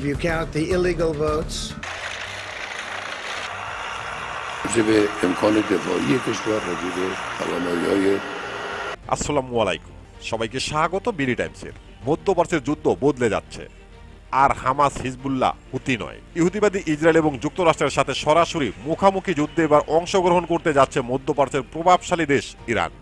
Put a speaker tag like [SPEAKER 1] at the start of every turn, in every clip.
[SPEAKER 1] If you count the illegal votes,
[SPEAKER 2] راجب امکان دفاعی کشور راجب توانایی های
[SPEAKER 3] আসসালামু আলাইকুম সবাইকে স্বাগত বিডি টাইমসের মধ্যপ্রাচ্যের যুদ্ধ বদলে যাচ্ছে আর হামাস হিজবুল্লাহ হুতি নয় ইহুদিবাদী ইসরায়েল এবং যুক্তরাষ্ট্রের সাথে সরাসরি মুখামুখি যুদ্ধে এবার অংশগ্রহণ করতে যাচ্ছে মধ্যপ্রাচ্যের প্রভাবশালী দেশ ইরান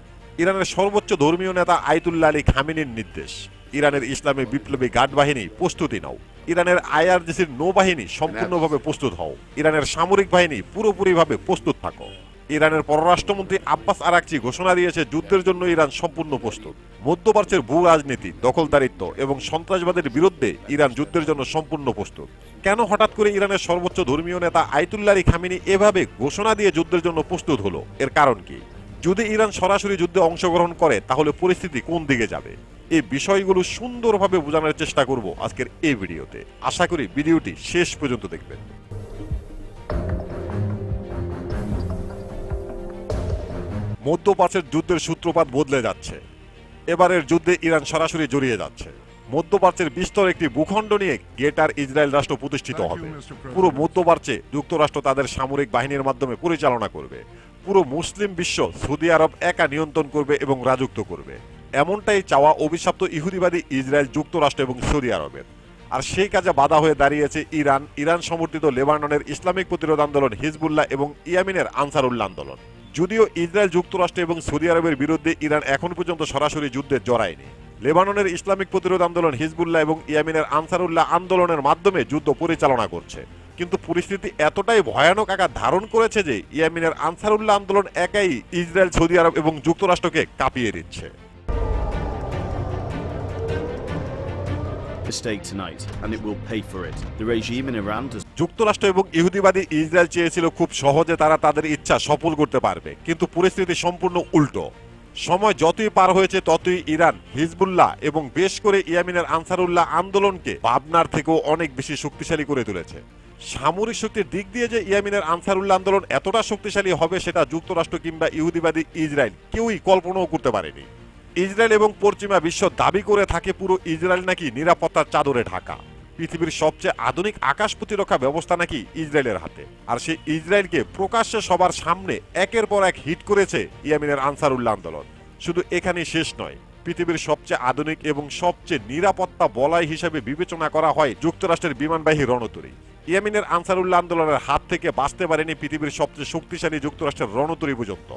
[SPEAKER 3] ইরানের সর্বোচ্চ ধর্মীয় নেতা আইতুল্লাহ আলী খামিনির নির্দেশ ইরানের ইসলামী বিপ্লবী গার্ড বাহিনী প্রস্তুতি নাও ইরানের আইআরজিসির নৌবাহিনী সম্পূর্ণভাবে প্রস্তুত হও। ইরানের সামরিক বাহিনী পুরোপুরিভাবে প্রস্তুত থাকো। ইরানের পররাষ্ট্রমন্ত্রী আব্বাস আরাকচি ঘোষণা দিয়েছে, যুদ্ধের জন্য ইরান সম্পূর্ণ প্রস্তুত। মধ্যপ্রাচ্যের ভূ রাজনীতি, দখলদারিত্ব এবং সন্ত্রাসবাদের বিরুদ্ধে ইরান যুদ্ধের জন্য সম্পূর্ণ প্রস্তুত। কেন হঠাৎ করে ইরানের সর্বোচ্চ ধর্মীয় নেতা আইতুল্লারি খামিনি এভাবে ঘোষণা দিয়ে যুদ্ধের জন্য প্রস্তুত হলো? এর কারণ কি? যদি ইরান সরাসরি যুদ্ধে অংশগ্রহণ করে, তাহলে পরিস্থিতি কোন দিকে যাবে? এই বিষয়গুলো সুন্দরভাবে বোঝানোর চেষ্টা করব আজকের এই ভিডিওতে। আশা করি ভিডিওটি শেষ পর্যন্ত দেখবেন। মধ্যপ্রাচ্যের যুদ্ধের সূত্রপাত বদলে যাচ্ছে। এবারের যুদ্ধে ইরান সরাসরি জড়িয়ে যাচ্ছে। মধ্যপ্রাচ্যের বিস্তর একটি ভূখণ্ড নিয়ে গেটার ইসরায়েল রাষ্ট্র প্রতিষ্ঠিত হবে। পুরো মধ্যপ্রাচ্যে যুক্তরাষ্ট্র তাদের সামরিক বাহিনীর মাধ্যমে পরিচালনা করবে। পুরো মুসলিম বিশ্ব সৌদি আরব একা নিয়ন্ত্রণ করবে এবং রাজত্ব করবে। এমনটাই চাওয়া অভিশপ্ত ইহুদিবাদী ইসরায়েল যুক্তরাষ্ট্র এবং সৌদি আরবের। আর সেই কাজে বাধা হয়ে দাঁড়িয়েছে ইরান। ইরান সমর্থিত লেবাননের ইসলামিক প্রতিরোধ আন্দোলন হিজবুল্লাহ এবং ইয়ামিনের আনসারুল্লাহ আন্দোলন। যদিও ইসরায়েল যুক্তরাষ্ট্র এবং সৌদি আরবের বিরুদ্ধে ইরান এখন পর্যন্ত সরাসরি যুদ্ধে জড়ায়নি। লেবাননের ইসলামিক প্রতিরোধ আন্দোলন হিজবুল্লাহ এবং ইয়ামিনের আনসারুল্লাহ আন্দোলনের মাধ্যমে যুদ্ধ পরিচালনা করছে। কিন্তু পরিস্থিতি এতটাই ভয়ানক আকার ধারণ করেছে যে ইয়ামিনের আনসারুল্লাহ আন্দোলন একাই ইসরায়েল, সৌদি আরব এবং যুক্তরাষ্ট্রকে কাঁপিয়ে দিচ্ছে। যুক্তরাষ্ট্র এবং ইহুদিবাদী ইসরায়েল চেয়েছিল খুব সহজে তারা তাদের ইচ্ছা সফল করতে পারবে, কিন্তু পরিস্থিতি সম্পূর্ণ উল্টো। সময় যতই পার হয়েছে, ততই ইরান, হিজবুল্লাহ এবং বেশ করে ইয়ামিনের আনসারুল্লাহ আন্দোলনকে ভাবনার থেকেও অনেক বেশি শক্তিশালী করে তুলেছে। সামরিক শক্তির দিক দিয়ে যে ইয়ামিনের আনসারুল্লাহ আন্দোলন এতটা শক্তিশালী হবে, সেটা যুক্তরাষ্ট্র কিংবা ইহুদিবাদী ইসরায়েল কেউই কল্পনাও করতে পারেনি। ইসরায়েল এবং পশ্চিমা বিশ্ব দাবি করে থাকে পুরো ইসরায়েল নাকি নিরাপত্তার চাদরে ঢাকা। পৃথিবীর সবচেয়ে আধুনিক আকাশ প্রতিরক্ষা ব্যবস্থা নাকি ইসরায়েলের হাতে। আর সেই ইসরায়েলকে প্রকাশ্যে সবার সামনে একের পর এক হিট করেছে ইয়ামিনের আনসারুল্লাহ আন্দোলন। শুধু এখানেই শেষ নয়, পৃথিবীর সবচেয়ে আধুনিক এবং সবচেয়ে নিরাপত্তা বলয় হিসেবে বিবেচনা করা হয় যুক্তরাষ্ট্রের বিমানবাহী রণতরী। ইয়ামিনের আনসারুল্লাহ আন্দোলনের হাত থেকে বাঁচতে পারেনি পৃথিবীর সবচেয়ে শক্তিশালী যুক্তরাষ্ট্রের রণতরী পর্যন্ত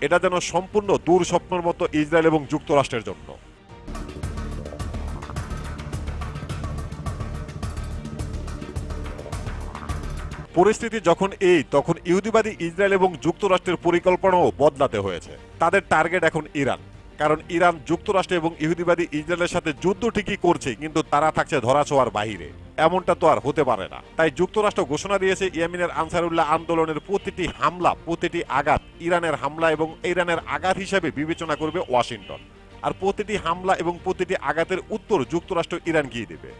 [SPEAKER 3] এটা যেন সম্পূর্ণ দূর স্বপ্নের মতো ইসরায়েল এবং যুক্তরাষ্ট্রের জন্য। পরিস্থিতি যখন এই, তখন ইহুদিবাদী ইসরায়েল এবং যুক্তরাষ্ট্রের পরিকল্পনাও বদলাতে হয়েছে। তাদের টার্গেট এখন ইরান। কারণ ইরান, যুক্তরাষ্ট্র এবং ইহুদিবাদী ইসরায়েলের সাথে যুদ্ধ ঠিকই করছে, কিন্তু তারা থাকছে ধরাছোঁয়ার বাহিরে। এমনটা তো আর হতে পারে না। তাই যুক্তরাষ্ট্র ঘোষণা দিয়েছে, ইয়ামিনের আনসারুল্লাহ আন্দোলনের প্রতিটি হামলা, প্রতিটি আঘাত ইরানের হামলা এবং ইরানের আঘাত হিসেবে বিবেচনা করবে ওয়াশিংটন। আর প্রতিটি হামলা এবং প্রতিটি আঘাতের উত্তর যুক্তরাষ্ট্র ইরান গিয়ে দেবে।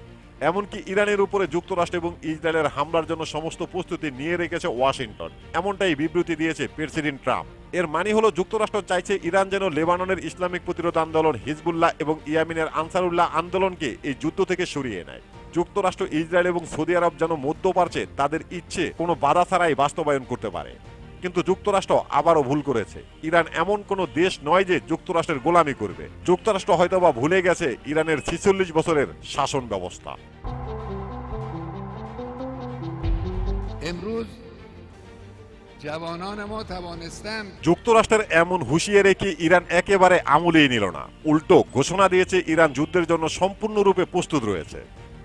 [SPEAKER 3] এমনকি ইরানের উপরে যুক্তরাষ্ট্র এবং ইসরায়েলের হামলার জন্য সমস্ত প্রস্তুতি নিয়ে রেখেছে ওয়াশিংটন। এমনটাই বিবৃতি দিয়েছে প্রেসিডেন্ট ট্রাম্প। এর মানে হলো যুক্তরাষ্ট্র চাইছে ইরান যেন লেবাননের ইসলামিক প্রতিরোধ আন্দোলন, হিজবুল্লাহ এবং ইয়ামিনের আনসারুল্লাহ আন্দোলনকে এই যুদ্ধ থেকে সরিয়ে নেয়। যুক্তরাষ্ট্র ইসরায়েল এবং সৌদি আরব যেন মধ্যপ্রাচ্যে তাদের ইচ্ছে কোনো বাধা ছাড়াই বাস্তবায়ন করতে পারে কিন্তু যুক্তরাষ্ট্র আবারও ভুল করেছে ইরান এমন কোনো দেশ নয় যে যুক্তরাষ্ট্রের গোলামি করবে যুক্তরাষ্ট্র হয়তোবা ভুলে গেছে ইরানের ছিচল্লিশ বছরের শাসন ব্যবস্থা
[SPEAKER 4] امروز جوانان ما توانستند
[SPEAKER 3] যুক্তরাষ্ট্রের এমন হুঁশিয়ারি কি ইরান একেবারে আমলেই নিল না উল্টো ঘোষণা দিয়েছে ইরান যুদ্ধের জন্য সম্পূর্ণরূপে প্রস্তুত রয়েছে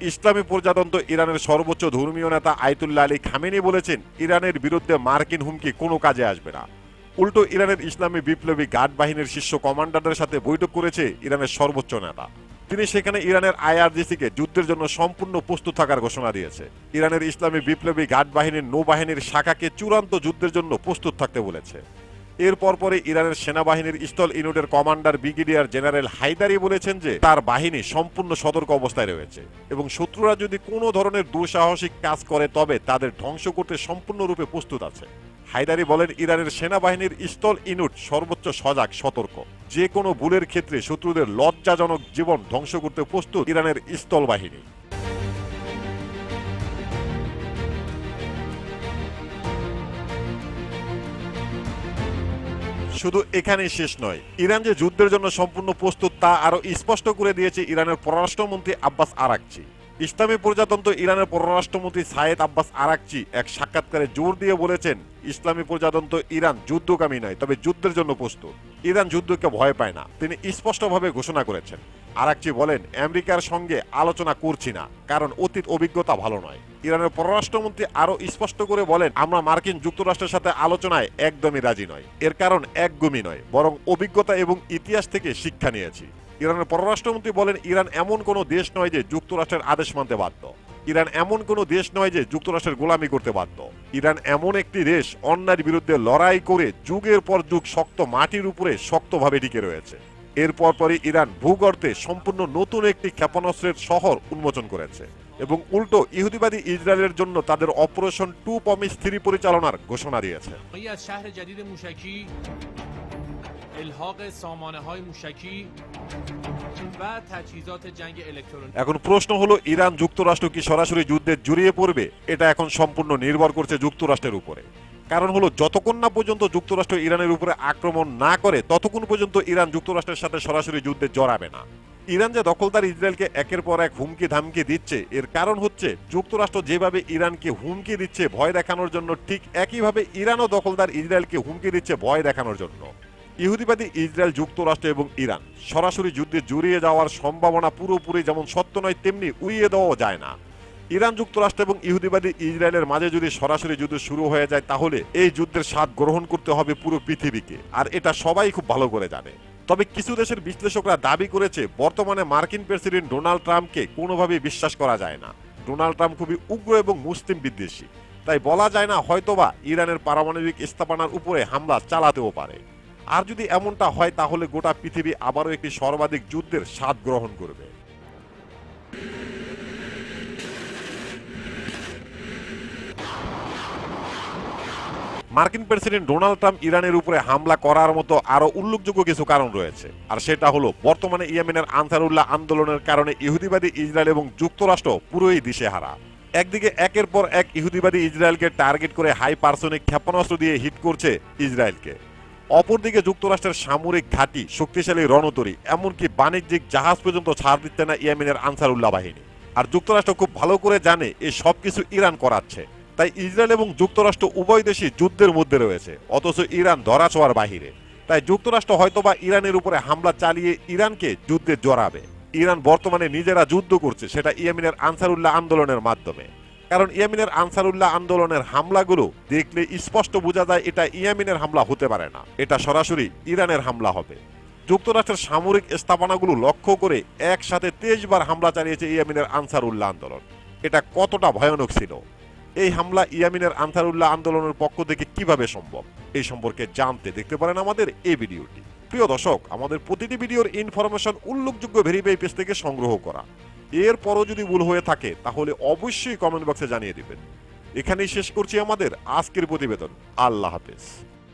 [SPEAKER 3] ইসলামী প্রজাতন্ত্র ইরানের সর্বোচ্চ ধর্মীয় নেতা আয়তুল্লাহ আলী খামেনি বলেছেন, ইরানের বিরুদ্ধে মার্কিন হুমকি কোনো কাজে আসবে না। উল্টো ইরানের ইসলামী বিপ্লবী গার্ড বাহিনীর শীর্ষ কমান্ডারদের সাথে বৈঠক করেছে ইরানের সর্বোচ্চ নেতা। তিনি সেখানে ইরানের আইআরজিসিকে যুদ্ধের জন্য সম্পূর্ণ প্রস্তুত থাকার ঘোষণা দিয়েছে। ইরানের ইসলামী বিপ্লবী গার্ড বাহিনীর নৌবাহিনীর শাখাকে চূড়ান্ত যুদ্ধের জন্য প্রস্তুত থাকতে বলেছে। এর পরপরে ইরানের সেনাবাহিনীর স্থল ইউনিটের কমান্ডার ব্রিগেডিয়ার জেনারেল হায়দারি বলেছেন যে তার বাহিনী সম্পূর্ণ সতর্ক অবস্থায় রয়েছে এবং শত্রুরা যদি কোনো ধরনের দুঃসাহসিক কাজ করে, তবে তাদের ধ্বংস করতে সম্পূর্ণরূপে প্রস্তুত আছে। হায়দারি বলেন, ইরানের সেনাবাহিনীর স্থল ইউনিট সর্বোচ্চ সজাগ, সতর্ক। যে কোনো ভুলের ক্ষেত্রে শত্রুদের লজ্জাজনক জীবন ধ্বংস করতে প্রস্তুত ইরানের স্থল বাহিনী। শুধু এখানেই শেষ নয়। ইরান যে যুদ্ধের জন্য সম্পূর্ণ প্রস্তুত তা আরও স্পষ্ট করে দিয়েছে ইরানের পররাষ্ট্রমন্ত্রী আব্বাস আরাকচি। ইসলামী প্রজাতন্ত্র ইরানের পররাষ্ট্রমন্ত্রী সায়েদ আব্বাস আরাকচি এক সাক্ষাৎকারে জোর দিয়ে বলেছেন, ইসলামী প্রজাতন্ত্র ইরান যুদ্ধকামী নয়, তবে যুদ্ধের জন্য প্রস্তুত। ইরান যুদ্ধকে ভয় পায় না। তিনি স্পষ্টভাবে ঘোষণা করেছেন। আরাকচি বলেন, আমেরিকার সঙ্গে আলোচনা করছি না, কারণ অতীত অভিজ্ঞতা ভালো নয়। ইরানের পররাষ্ট্রমন্ত্রী আরও স্পষ্ট করে বলেন, আমরা মার্কিন যুক্তরাষ্ট্রের সাথে আলোচনায় একদমই রাজি নয়। এর কারণ একদমই নয়, বরং অভিজ্ঞতা এবং ইতিহাস থেকে শিক্ষা নিয়েছি। ইরানের পররাষ্ট্রমন্ত্রী বলেন, ইরান এমন কোনো দেশ নয় যে যুক্তরাষ্ট্রের আদেশ মানতে বাধ্য। ইরান এমন কোনো দেশ নয় যে যুক্তরাষ্ট্রের গোলামি করতে বাধ্য। ইরান এমন একটি দেশ, অন্যায়ের বিরুদ্ধে লড়াই করে যুগের পর যুগ শক্ত মাটির উপরে শক্তভাবে টিকে রয়েছে। এর পরপরই ইরান ভূগর্তে সম্পূর্ণ নতুন একটি ক্ষেপণাস্ত্রের শহর উন্মোচন করেছে এবং উল্টো ইহুদিবাদী ইসরায়েলের জন্য তাদের অপারেশন টু পমি স্থির পরিচালনার ঘোষণা দিয়েছে। এখন প্রশ্ন হলো ইরান যুক্তরাষ্ট্র কি সরাসরি যুদ্ধে জড়িয়ে পড়বে? এটা এখন সম্পূর্ণ নির্ভর করছে যুক্তরাষ্ট্রের উপরে। কারণ হলো যতক্ষণ না পর্যন্ত যুক্তরাষ্ট্র ইরানের উপরে আক্রমণ না করে, ততক্ষণ পর্যন্ত ইরান যুক্তরাষ্ট্রের সাথে সরাসরি যুদ্ধে জড়াবে না। ইরান যে দখলদার ইসরায়েলকে একের পর এক হুমকি ধামকি দিচ্ছে, এর কারণ হচ্ছে যুক্তরাষ্ট্র যেভাবে ইরানকে হুমকি দিচ্ছে ভয় দেখানোর জন্য, ঠিক একইভাবে ইরানও দখলদার ইসরায়েলকে হুমকি দিচ্ছে ভয় দেখানোর জন্য। ইহুদিবাদী ইসরায়েল, যুক্তরাষ্ট্র এবং ইরান সরাসরি যুদ্ধে জড়িয়ে যাওয়ার সম্ভাবনা পুরোপুরি যেমন সত্য নয়, তেমনি উড়িয়ে দেওয়াও যায় না। ইরান যুক্তরাষ্ট্র এবং ইহুদিবাদী ইসরায়েলের মাঝে যদি সরাসরি যুদ্ধ শুরু হয়ে যায়, তাহলে এই যুদ্ধের স্বাদ গ্রহণ করতে হবে পুরো পৃথিবীকে। আর এটা সবাই খুব ভালো করে জানে। তবে কিছু দেশের বিশ্লেষকরা দাবি করেছে, বর্তমানে মার্কিন প্রেসিডেন্ট ডোনাল্ড ট্রাম্পকে কোনোভাবেই বিশ্বাস করা যায় না। ডোনাল্ড ট্রাম্প খুবই উগ্র এবং মুসলিম বিদ্বেষী। তাই বলা যায় না, হয়তোবা ইরানের পারমাণবিক স্থাপনার উপরে হামলা চালাতেও পারে। আর যদি এমনটা হয়, তাহলে গোটা পৃথিবী আবারও একটি সর্বাধিক যুদ্ধের স্বাদ গ্রহণ করবে। মার্কিন প্রেসিডেন্ট ডোনাল্ড ট্রাম্প ইরানের উপরে হামলা করার মতো আরও উল্লেখযোগ্য কিছু কারণ রয়েছে। আর সেটা হলো, বর্তমানে ইয়েমেনের আনসারুল্লাহ আন্দোলনের কারণে ইহুদিবাদী ইসরায়েল এবং যুক্তরাষ্ট্র পুরোই দিশেহারা। একদিকে একের পর এক ইহুদিবাদী ইসরায়েলকে টার্গেট করে হাই পার্সোনিক ক্ষেপণাস্ত্র দিয়ে হিট করছে ইসরায়েলকে। অপরদিকে যুক্তরাষ্ট্রের সামরিক ঘাঁটি শক্তিশালী রণতরী, এমনকি বাণিজ্যিক জাহাজ পর্যন্ত ছাড় দিচ্ছে না ইয়েমেনের আনসারুল্লাহ বাহিনী। আর যুক্তরাষ্ট্র খুব ভালো করে জানে এই সব কিছু ইরান করাচ্ছে। তাই ইসরায়েল এবং যুক্তরাষ্ট্র উভয় দেশই যুদ্ধের মধ্যে রয়েছে, অথচ ইরান ধরা ছোঁয়ার বাহিরে। তাই যুক্তরাষ্ট্র হয়তোবা ইরানের উপরে হামলা চালিয়ে ইরানকে যুদ্ধে জড়াবে। ইরান বর্তমানে নিজেরা যুদ্ধ করছে, সেটা ইয়েমেনের আনসারুল্লাহ আন্দোলনের মাধ্যমে। কারণ ইয়েমেনের আনসারুল্লাহ আন্দোলনের হামলাগুলো দেখলে স্পষ্ট বোঝা যায় এটা ইয়েমেনের হামলা হতে পারে না, এটা সরাসরি ইরানের হামলা হবে। যুক্তরাষ্ট্রের সামরিক স্থাপনাগুলো লক্ষ্য করে একসাথে তেইশ বার হামলা চালিয়েছে ইয়েমেনের আনসারুল্লাহ আন্দোলন। এটা কতটা ভয়ানক ছিল? এই হামলা ইয়ামিনের আনসারুল্লাহ আন্দোলনের পক্ষ থেকে কীভাবে সম্ভব? এই সম্পর্কে জানতে দেখতে পারেন আমাদের এই ভিডিওটি। প্রিয় দর্শক, আমাদের প্রতিটি ভিডিওর ইনফরমেশন উল্লেখযোগ্য ভেরিফাই পেজ থেকে সংগ্রহ করা। এরপরও যদি ভুল হয়ে থাকে, তাহলে অবশ্যই কমেন্ট বক্সে জানিয়ে দেবেন। এখানেই শেষ করছি আমাদের আজকের প্রতিবেদন। আল্লাহ হাফেজ।